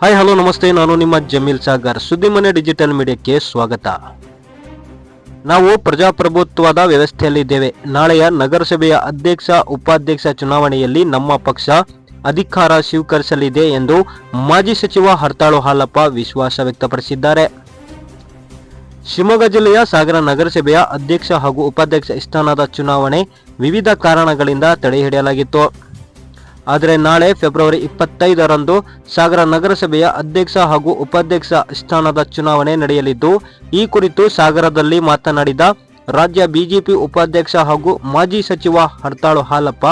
Hi hello ನಮಸ್ತೆ. ನಾನು ನಿಮ್ಮ ಜಮೀಲ್ ಸಾಗರ್. ಸುದ್ದಿಮನೆ ಡಿಜಿಟಲ್ ಮೀಡಿಯಾಕ್ಕೆ ಸ್ವಾಗತ. ನಾವು ಪ್ರಜಾಪ್ರಭುತ್ವದ ವ್ಯವಸ್ಥೆಯಲ್ಲಿದ್ದೇವೆ. ನಾಳೆಯ ನಗರಸಭೆಯ ಅಧ್ಯಕ್ಷ, ಉಪಾಧ್ಯಕ್ಷ ಚುನಾವಣೆಯಲ್ಲಿ ನಮ್ಮ ಪಕ್ಷ ಅಧಿಕಾರ ಸ್ವೀಕರಿಸಲಿದೆ ಎಂದು ಮಾಜಿ ಸಚಿವ ಹರ್ತಾಳು ಹಾಲಪ್ಪ ವಿಶ್ವಾಸ ವ್ಯಕ್ತಪಡಿಸಿದ್ದಾರೆ. ಶಿವಮೊಗ್ಗ ಜಿಲ್ಲೆಯ ಸಾಗರ ನಗರಸಭೆಯ ಅಧ್ಯಕ್ಷ ಹಾಗೂ ಉಪಾಧ್ಯಕ್ಷ ಸ್ಥಾನದ ಚುನಾವಣೆ ವಿವಿಧ ಕಾರಣಗಳಿಂದ ತಡೆಹಿಡಿಯಲಾಗಿತ್ತು ಆದರೆ ನಾಳೆ ಫೆಬ್ರವರಿ ಇಪ್ಪತ್ತೈದರಂದು ಸಾಗರ ನಗರಸಭೆಯ ಅಧ್ಯಕ್ಷ ಹಾಗೂ ಉಪಾಧ್ಯಕ್ಷ ಸ್ಥಾನದ ಚುನಾವಣೆ ನಡೆಯಲಿದ್ದು, ಈ ಕುರಿತು ಸಾಗರದಲ್ಲಿ ಮಾತನಾಡಿದ ರಾಜ್ಯ ಬಿಜೆಪಿ ಉಪಾಧ್ಯಕ್ಷ ಹಾಗೂ ಮಾಜಿ ಸಚಿವ ಹರ್ತಾಳು ಹಾಲಪ್ಪ,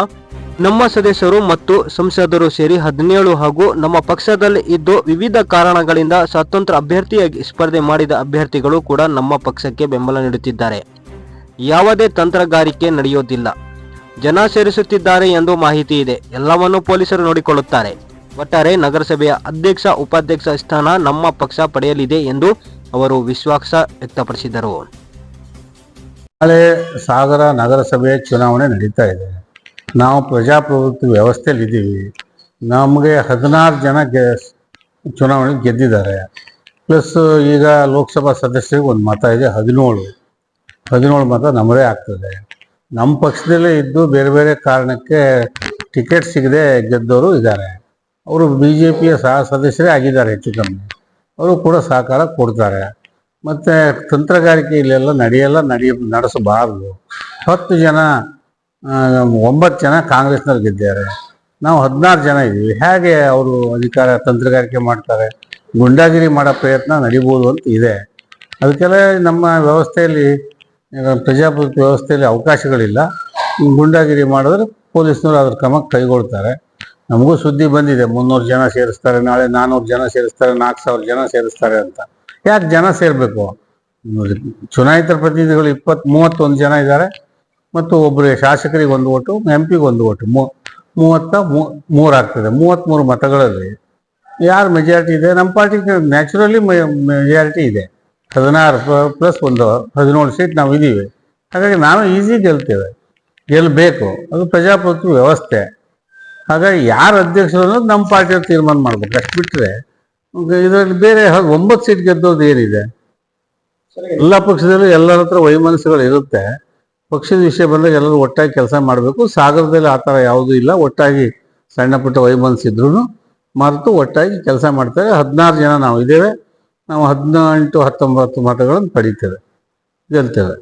ನಮ್ಮ ಸದಸ್ಯರು ಮತ್ತು ಸಂಸದರು ಸೇರಿ ಹದಿನೇಳು ಹಾಗೂ ನಮ್ಮ ಪಕ್ಷದಲ್ಲಿ ಇದ್ದು ವಿವಿಧ ಕಾರಣಗಳಿಂದ ಸ್ವತಂತ್ರ ಅಭ್ಯರ್ಥಿಯಾಗಿ ಸ್ಪರ್ಧೆ ಮಾಡಿದ ಅಭ್ಯರ್ಥಿಗಳು ಕೂಡ ನಮ್ಮ ಪಕ್ಷಕ್ಕೆ ಬೆಂಬಲ ನೀಡುತ್ತಿದ್ದಾರೆ. ಯಾವುದೇ ತಂತ್ರಗಾರಿಕೆ ನಡೆಯೋದಿಲ್ಲ. ಜನ ಸೇರಿಸುತ್ತಿದ್ದಾರೆ ಎಂದು ಮಾಹಿತಿ ಇದೆ. ಎಲ್ಲವನ್ನೂ ಪೊಲೀಸರು ನೋಡಿಕೊಳ್ಳುತ್ತಾರೆ. ಒಟ್ಟಾರೆ ನಗರಸಭೆಯ ಅಧ್ಯಕ್ಷ, ಉಪಾಧ್ಯಕ್ಷ ಸ್ಥಾನ ನಮ್ಮ ಪಕ್ಷ ಪಡೆಯಲಿದೆ ಎಂದು ಅವರು ವಿಶ್ವಾಸ ವ್ಯಕ್ತಪಡಿಸಿದರು. ನಾಳೆ ಸಾಗರ ನಗರಸಭೆ ಚುನಾವಣೆ ನಡೀತಾ ಇದೆ. ನಾವು ಪ್ರಜಾಪ್ರಭುತ್ವ ವ್ಯವಸ್ಥೆಯಲ್ಲಿ ಇದ್ದೀವಿ. ನಮಗೆ ಹದಿನಾರು ಜನ ಚುನಾವಣೆ ಗೆದ್ದಿದ್ದಾರೆ. ಪ್ಲಸ್ ಈಗ ಲೋಕಸಭಾ ಸದಸ್ಯರಿಗೆ ಒಂದು ಮತ ಇದೆ, ಹದಿನೇಳು. ಹದಿನೇಳು ಮತ ನಮ್ಮದೇ ಆಗ್ತದೆ. ನಮ್ಮ ಪಕ್ಷದಲ್ಲೇ ಇದ್ದು ಬೇರೆ ಬೇರೆ ಕಾರಣಕ್ಕೆ ಟಿಕೆಟ್ ಸಿಗದೆ ಗೆದ್ದವರು ಇದ್ದಾರೆ. ಅವರು ಬಿ ಜೆ ಪಿಯ ಸಹ ಸದಸ್ಯರೇ ಆಗಿದ್ದಾರೆ ಹೆಚ್ಚು ಕಮ್ಮಿ. ಅವರು ಕೂಡ ಸಹಕಾರ ಕೊಡ್ತಾರೆ. ಮತ್ತು ತಂತ್ರಗಾರಿಕೆ ಇಲ್ಲೆಲ್ಲ ನಡೆಯಲ್ಲ, ನಡೆಯ, ನಡೆಸಬಾರ್ದು. ಹತ್ತು ಜನ ಒಂಬತ್ತು ಜನ ಕಾಂಗ್ರೆಸ್ನವ್ರು ಗೆದ್ದಾರೆ ನಾವು ಹದಿನಾರು ಜನ ಇದ್ದೀವಿ. ಹೇಗೆ ಅವರು ಅಧಿಕಾರ ತಂತ್ರಗಾರಿಕೆ ಮಾಡ್ತಾರೆ? ಗುಂಡಾಗಿರಿ ಮಾಡೋ ಪ್ರಯತ್ನ ನಡಿಬೋದು ಅಂತ ಇದೆ. ಅದಕ್ಕೆಲ್ಲ ನಮ್ಮ ವ್ಯವಸ್ಥೆಯಲ್ಲಿ ಪ್ರಜಾಪ್ರಭುತ್ವ ವ್ಯವಸ್ಥೆಯಲ್ಲಿ ಅವಕಾಶಗಳಿಲ್ಲ. ಗುಂಡಾಗಿರಿ ಮಾಡಿದ್ರೆ ಪೊಲೀಸ್ನವರು ಅದ್ರ ಕ್ರಮ ಕೈಗೊಳ್ತಾರೆ. ನಮಗೂ ಸುದ್ದಿ ಬಂದಿದೆ, ಮುನ್ನೂರು ಜನ ಸೇರಿಸ್ತಾರೆ, ನಾಳೆ ನಾನ್ನೂರು ಜನ ಸೇರಿಸ್ತಾರೆ, ನಾಲ್ಕು ಸಾವಿರ ಜನ ಸೇರಿಸ್ತಾರೆ ಅಂತ. ಯಾಕೆ ಜನ ಸೇರಬೇಕು? ಚುನಾಯಿತ ಪ್ರತಿನಿಧಿಗಳು ಇಪ್ಪತ್, ಮೂವತ್ತೊಂದು ಜನ ಇದ್ದಾರೆ. ಮತ್ತು ಒಬ್ಬರು ಶಾಸಕರಿಗೆ ಒಂದು ಓಟು ಎಂ ಪಿಗೆ ಒಂದು ಓಟು. ಮೂ, ಮೂವತ್ತ ಮೂರಾಗ್ತದೆ ಮೂವತ್ತ್ಮೂರು ಮತಗಳಲ್ಲಿ ಯಾರು ಮೆಜಾರಿಟಿ ಇದೆ? ನಮ್ಮ ಪಾರ್ಟಿಗೆ ನ್ಯಾಚುರಲಿ ಮೆಜಾರಿಟಿ ಇದೆ. ಹದಿನಾರು ಪ್ಲಸ್ ಒಂದು ಹದಿನೇಳು ಸೀಟ್ ನಾವು ಇದ್ದೀವಿ. ಹಾಗಾಗಿ ನಾವು ಈಸಿ ಗೆಲ್ತೇವೆ. ಗೆಲ್ಲಬೇಕು ಅದು ಪ್ರಜಾಪ್ರಭುತ್ವ ವ್ಯವಸ್ಥೆ. ಹಾಗಾಗಿ ಯಾರು ಅಧ್ಯಕ್ಷರು ಅನ್ನೋದು ನಮ್ಮ ಪಾರ್ಟಿಯವ್ರು ತೀರ್ಮಾನ ಮಾಡ್ಬೇಕು. ಅಷ್ಟು ಬಿಟ್ಟರೆ ಇದರಲ್ಲಿ ಬೇರೆ ಒಂಬತ್ತು ಸೀಟ್ ಗೆದ್ದೋದು ಏನಿದೆ? ಎಲ್ಲ ಪಕ್ಷದಲ್ಲೂ ಎಲ್ಲರ ಹತ್ರ ವೈಮನಸ್ಸುಗಳು ಇರುತ್ತೆ. ಪಕ್ಷದ ವಿಷಯ ಬಂದಾಗ ಎಲ್ಲರೂ ಒಟ್ಟಾಗಿ ಕೆಲಸ ಮಾಡಬೇಕು. ಸಾಗರದಲ್ಲಿ ಆ ಥರ ಯಾವುದೂ ಇಲ್ಲ. ಒಟ್ಟಾಗಿ ಸಣ್ಣ ಪುಟ್ಟ ವೈಮನಸ್ಸಿದ್ರು ಮರೆತು ಒಟ್ಟಾಗಿ ಕೆಲಸ ಮಾಡ್ತಾರೆ. ಹದಿನಾರು ಜನ ನಾವು ಇದ್ದೇವೆ. ನಾವು ಹದಿನೆಂಟು ಹತ್ತೊಂಬತ್ತು ಮತಗಳನ್ನು ಪಡಿತೇವೆ. ಗೆಲ್ತೇವೆ